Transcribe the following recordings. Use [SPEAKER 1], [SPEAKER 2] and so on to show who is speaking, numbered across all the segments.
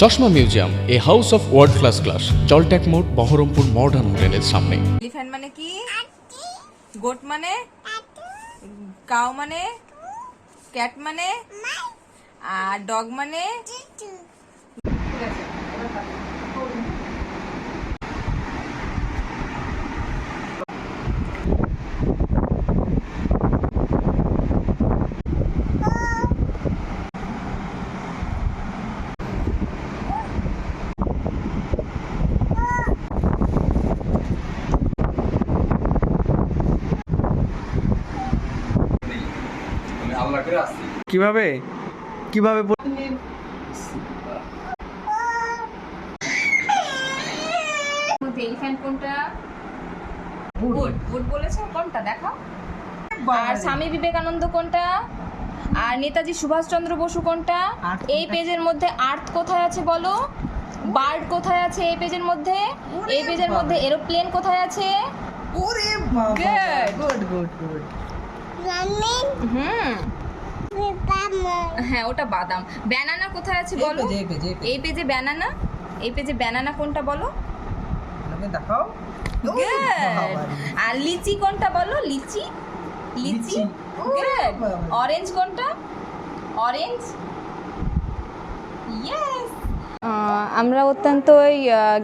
[SPEAKER 1] চশমা museum, a house of world class class জলট্যাক মোড়, Baharampur modern হোটেলের সামনে।
[SPEAKER 2] এলিফ্যান্ট মানে কি? গোট মানে? কাউ মানে? ক্যাট মানে? আর ডগ মানে?
[SPEAKER 3] কীভাবে? কীভাবে
[SPEAKER 2] এলিফ্যান্ট কোনটা? বলেছ কোনটা? দেখাও। আর স্বামী বিবেকানন্দ কোনটা? আর নেতাজি সুভাষচন্দ্র বসু কোনটা? এই পেজের মধ্যে আর্থ কোথায় আছে বলো? বার্ড কোথায় আছে এই পেজের মধ্যে? এই পেজের মধ্যে এরোপ্লেন কোথায় আছে?
[SPEAKER 3] ওরে. Good good good
[SPEAKER 2] hmm. হ্যাঁ ওটা বাদাম। ব্যানানা কোথায় আছে বলো?
[SPEAKER 3] এই পেজ
[SPEAKER 2] ব্যানানা? এই পেজে ব্যানানা কোনটা বলো?
[SPEAKER 3] দেখাও।
[SPEAKER 2] আর লিচি কোনটা বলো? লিচি? লিচি। গুড অরেঞ্জ কোনটা? অরেঞ্জ ইয়েস আমরা অত্যন্ত ওই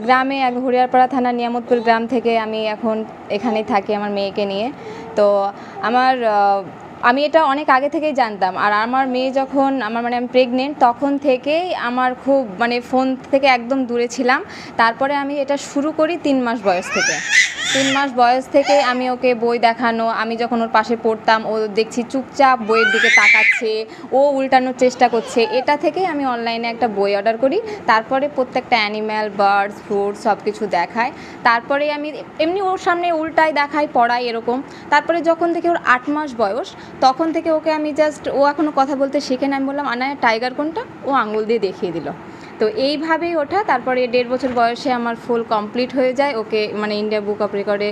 [SPEAKER 2] গ্রামে এক হরিয়ারপাড়া থানা নিয়ামতপুর গ্রাম থেকে আমি এখন এখানেই থাকি আমার মেয়েকে নিয়ে। তো আমার আমি এটা অনেক আগে থেকেই জানতাম। আর আমার মেয়ে যখন, আমার মানে আমি প্রেগনেন্ট তখন থেকেই আমার খুব মানে ফোন থেকে একদম দূরে ছিলাম। তারপরে আমি এটা শুরু করি তিন মাস বয়স থেকে। তিন মাস বয়স থেকে আমি ওকে বই দেখানো, আমি যখন ওর পাশে পড়তাম, ও দেখছি চুপচাপ বইয়ের দিকে তাকাচ্ছে, ও উল্টানোর চেষ্টা করছে। এটা থেকেই আমি অনলাইনে একটা বই অর্ডার করি। তারপরে প্রত্যেকটা অ্যানিম্যাল বার্ডস ফ্রুটস সব কিছু দেখায়। তারপরে আমি এমনি ওর সামনে উল্টায় দেখাই পড়াই এরকম। তারপরে যখন থেকে ওর আট মাস বয়স তখন থেকে ওকে আমি জাস্ট ও এখনও কথা বলতে শিখে না। আমি বললাম, আনায়া টাইগার কোনটা? ও আঙুল দিয়ে দেখিয়ে দিল। তো এইভাবেই ওঠা। তারপরে দেড় বছর বয়সে আমার ফুল কমপ্লিট হয়ে যায়। ওকে মানে ইন্ডিয়া বুক অফ রেকর্ডে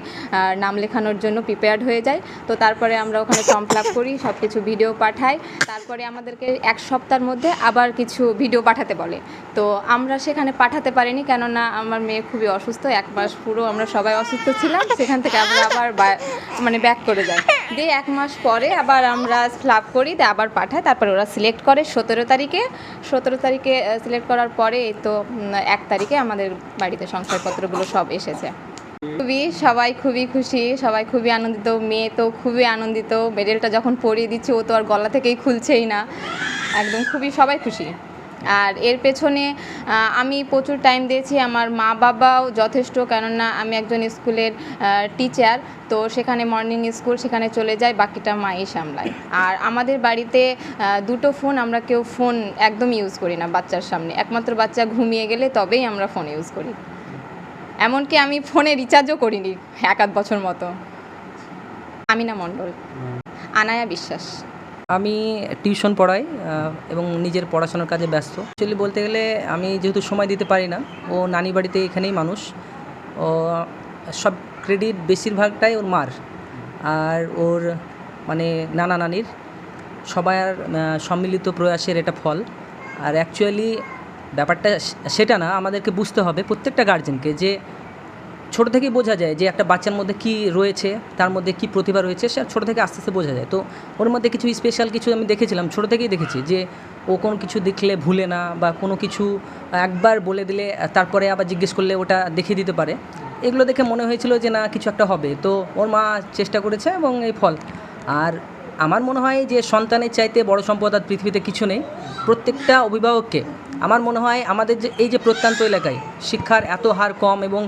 [SPEAKER 2] নাম লেখানোর জন্য প্রিপেয়ার্ড হয়ে যায়। তো তারপরে আমরা ওখানে ফর্ম ফিল করি সব কিছু ভিডিও পাঠাই। তারপরে আমাদেরকে এক সপ্তাহের মধ্যে আবার কিছু ভিডিও পাঠাতে বলে। তো আমরা সেখানে পাঠাতে পারিনি, কেননা আমার মেয়ে খুবই অসুস্থ। এক মাস পুরো আমরা সবাই অসুস্থ ছিলাম। সেখান থেকে আমরা আবার মানে ব্যাক করে যাই। দিয়ে এক মাস পরে আবার আমরা ফ্লাপ করি, দিয়ে আবার পাঠাই তারপরে ওরা সিলেক্ট করে সতেরো তারিখে। সতেরো তারিখে সিলেক্ট করার পরে এই তো এক তারিখে আমাদের বাড়িতে সংসারপত্রগুলো সব এসেছে। খুবই, সবাই খুবই খুশি, সবাই খুবই আনন্দিত, মেয়ে তো খুবই আনন্দিত। মেডেলটা যখন পরিয়ে দিচ্ছে, ও তো আর গলা থেকেই খুলছেই না। একদম খুবই সবাই খুশি। আর এর পেছনে আমি প্রচুর টাইম দিয়েছি আমার মা বাবাও যথেষ্ট কেননা আমি একজন স্কুলের টিচার তো সেখানে মর্নিং স্কুল সেখানে চলে যায় বাকিটা মাই সামলায়। আর আমাদের বাড়িতে দুটো ফোন আমরা কেউ ফোন একদম ইউজ করি না বাচ্চার সামনে। একমাত্র বাচ্চা ঘুমিয়ে গেলে তবেই আমরা ফোন ইউজ করি। এমনকি আমি ফোনে রিচার্জও করিনি এক আধ বছর মতো। আমিনা মণ্ডল আনায়া বিশ্বাস।
[SPEAKER 4] আমি টিউশন পড়াই এবং নিজের পড়াশোনার কাজে ব্যস্ত। অ্যাকচুয়ালি বলতে গেলে আমি যেহেতু সময় দিতে পারি না, ও নানি বাড়িতে এখানেই মানুষ। ও, সব ক্রেডিট বেশিরভাগটাই ওর মার। আর ওর মানে নানা নানির। সবার সম্মিলিত প্রয়াসের এটা ফল। আর অ্যাকচুয়ালি ব্যাপারটা সেটা না, আমাদেরকে বুঝতে হবে প্রত্যেকটা গার্জেনকে যে ছোটো থেকেই বোঝা যায় যে একটা বাচ্চার মধ্যে কি রয়েছে, তার মধ্যে কি প্রতিভা রয়েছে, সে ছোটো থেকে আস্তে আস্তে বোঝা যায়। তো ওর মধ্যে কিছু স্পেশাল কিছু আমি দেখেছিলাম, ছোটো থেকেই দেখেছি যে ও কোনো কিছু দেখলে ভুলে না বা কোনো কিছু একবার বলে দিলে তারপরে আবার জিজ্ঞেস করলে ওটা দেখিয়ে দিতে পারে। এগুলো দেখে মনে হয়েছিল যে না, কিছু একটা হবে। তো ওর মা চেষ্টা করেছে এবং এই ফল। আর আমার মনে হয় যে সন্তানের চাইতে বড় সম্পদ আর পৃথিবীতে কিছু নেই। প্রত্যেকটা অভিভাবককে আমার মনে হয় আমাদের যে, এই যে প্রত্যন্ত এলাকায় শিক্ষার এত হার কম এবং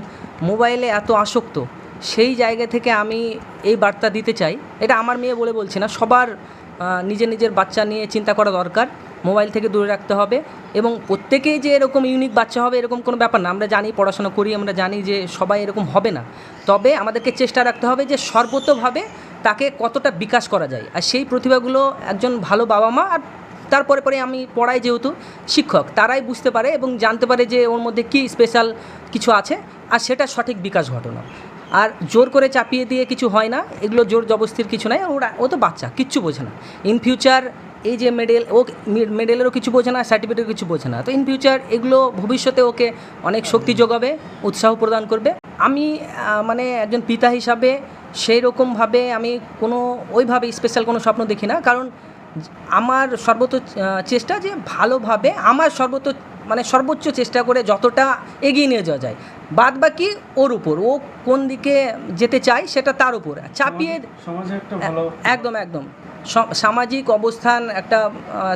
[SPEAKER 4] মোবাইলে এত আসক্ত, সেই জায়গা থেকে আমি এই বার্তা দিতে চাই। এটা আমার মেয়ে বলে বলছি না, সবার নিজের নিজের বাচ্চা নিয়ে চিন্তা করা দরকার, মোবাইল থেকে দূরে রাখতে হবে এবং প্রত্যেকেই যে এরকম ইউনিক বাচ্চা হবে এরকম কোনো ব্যাপার না। আমরা জানি, পড়াশোনা করি, আমরা জানি যে সবাই এরকম হবে না। তবে আমাদেরকে চেষ্টা রাখতে হবে যে সর্বতভাবে তাকে কতটা বিকাশ করা যায়। আর সেই প্রতিভাগুলো একজন ভালো বাবা মা আর তারপরে পরে আমি পড়াই যেহেতু শিক্ষক, তারাই বুঝতে পারে এবং জানতে পারে যে ওর মধ্যে কী স্পেশাল কিছু আছে। আর সেটা সঠিক বিকাশ ঘটনা। আর জোর করে চাপিয়ে দিয়ে কিছু হয় না, এগুলো জোর জবস্তির কিছু নাই ওরা, ও তো বাচ্চা, কিচ্ছু বোঝে না। ইন ফিউচার এই যে মেডেল ও মেডেলেরও কিছু বোঝে না সার্টিফিকেটেরও কিছু বোঝে না। তো ইন ফিউচার এগুলো ভবিষ্যতে ওকে অনেক শক্তি যোগাবে, উৎসাহ প্রদান করবে। আমি মানে একজন পিতা হিসাবে সেই রকমভাবে আমি কোনো, ওইভাবে স্পেশাল কোনো স্বপ্ন দেখি না। কারণ আমার সর্বত চেষ্টা যে ভালোভাবে, আমার সর্বোচ্চ মানে সর্বোচ্চ চেষ্টা করে যতটা এগিয়ে নিয়ে যাওয়া যায়। বাদ বাকি ওর উপর ও কোন দিকে যেতে চায় সেটা তার উপর। চাপিয়ে একদম একদম। সামাজিক অবস্থান একটা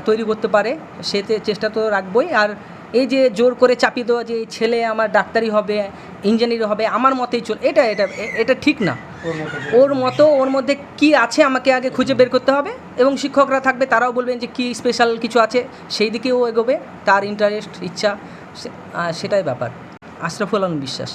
[SPEAKER 4] তৈরি করতে পারে সেতে চেষ্টা তো রাখবই। আর এই যে জোর করে চাপিয়ে দেওয়া যে এই ছেলে আমার ডাক্তারি হবে ইঞ্জিনিয়ার হবে আমার মতেই চল এটা এটা এটা ঠিক না। ওর মতো, ওর মধ্যে কি আছে আমাকে আগে খুঁজে বের করতে হবে? এবং শিক্ষকরা থাকবে, তারাও বলবেন যে কি স্পেশাল কিছু আছে, সেই দিকেও এগোবে, তার ইন্টারেস্ট ইচ্ছা সেটাই ব্যাপার। আশরাফুল আলম বিশ্বাস।